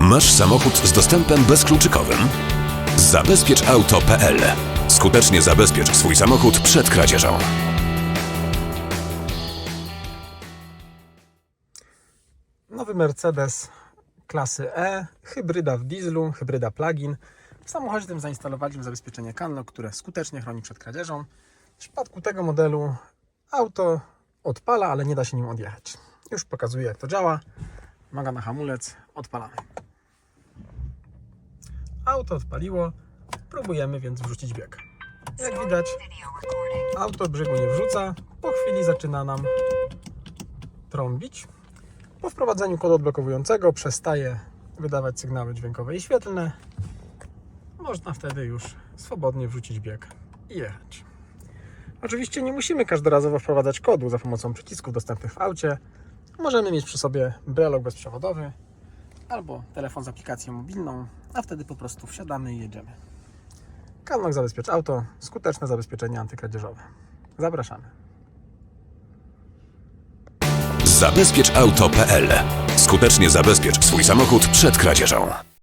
Masz samochód z dostępem bezkluczykowym? Zabezpieczauto.pl Skutecznie zabezpiecz swój samochód przed kradzieżą. Nowy Mercedes klasy E, hybryda w dieslu, hybryda plug-in. W samochodzie tym zainstalowaliśmy zabezpieczenie Canlo, które skutecznie chroni przed kradzieżą. W przypadku tego modelu auto odpala, ale nie da się nim odjechać. Już pokazuję jak to działa. Maga na hamulec, odpalamy. Auto odpaliło, próbujemy więc wrzucić bieg. Jak widać, auto brzegu nie wrzuca. Po chwili zaczyna nam trąbić. Po wprowadzeniu kodu odblokowującego przestaje wydawać sygnały dźwiękowe i świetlne. Można wtedy już swobodnie wrzucić bieg i jechać. Oczywiście nie musimy każdorazowo wprowadzać kodu za pomocą przycisków dostępnych w aucie. Możemy mieć przy sobie brelok bezprzewodowy albo telefon z aplikacją mobilną, a wtedy po prostu wsiadamy i jedziemy. Kanok Zabezpiecz Auto, skuteczne zabezpieczenie antykradzieżowe. Zapraszamy. Zabezpieczauto.pl Skutecznie zabezpiecz swój samochód przed kradzieżą.